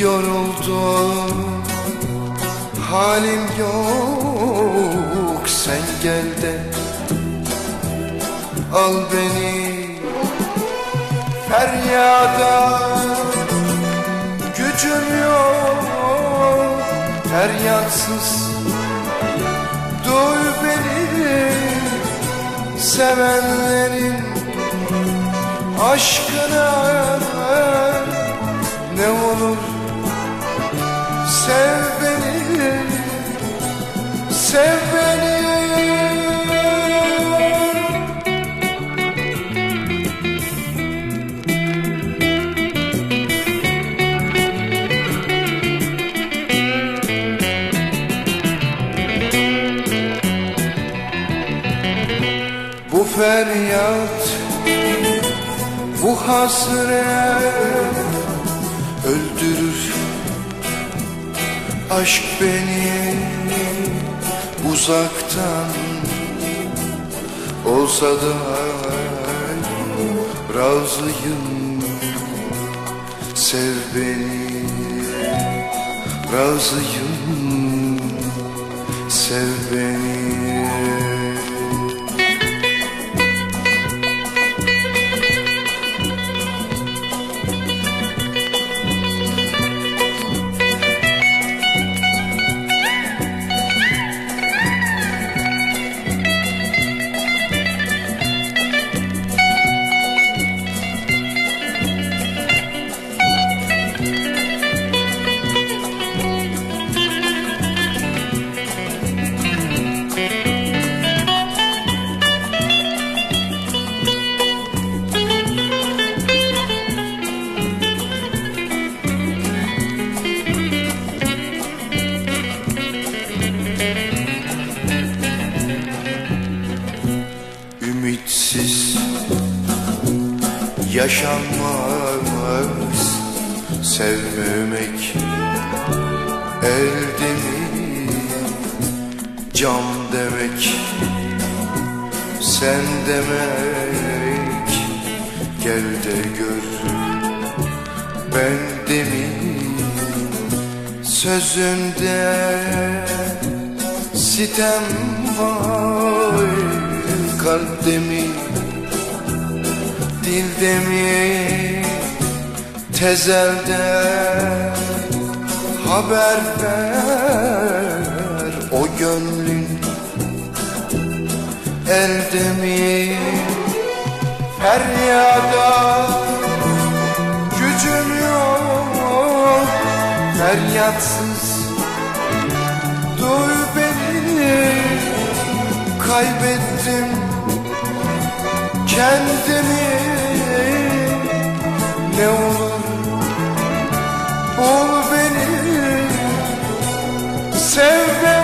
yoruldum. Halim yok sen gel de al beni. Feryada gücüm yok feryatsız. Duy beni sevenlerin aşkına. Ne olur sev beni sev beni. Bu feryat Bu hasret Öldürür Aşk beni Uzaktan. Olsa da Razıyım. Sev beni. Razıyım. Sev beni Ümitsiz yaşanmaz sevmemek elde mi cam demek sen demek. Gel de gör ben de mi sözünde sitem var kalpte mi dilde mi tezelde haber ver. O gönlün elde mi feryada gücüm yok. Feryatsız duy beni kaybettim kendimi Ne olur bul beni. Sev beni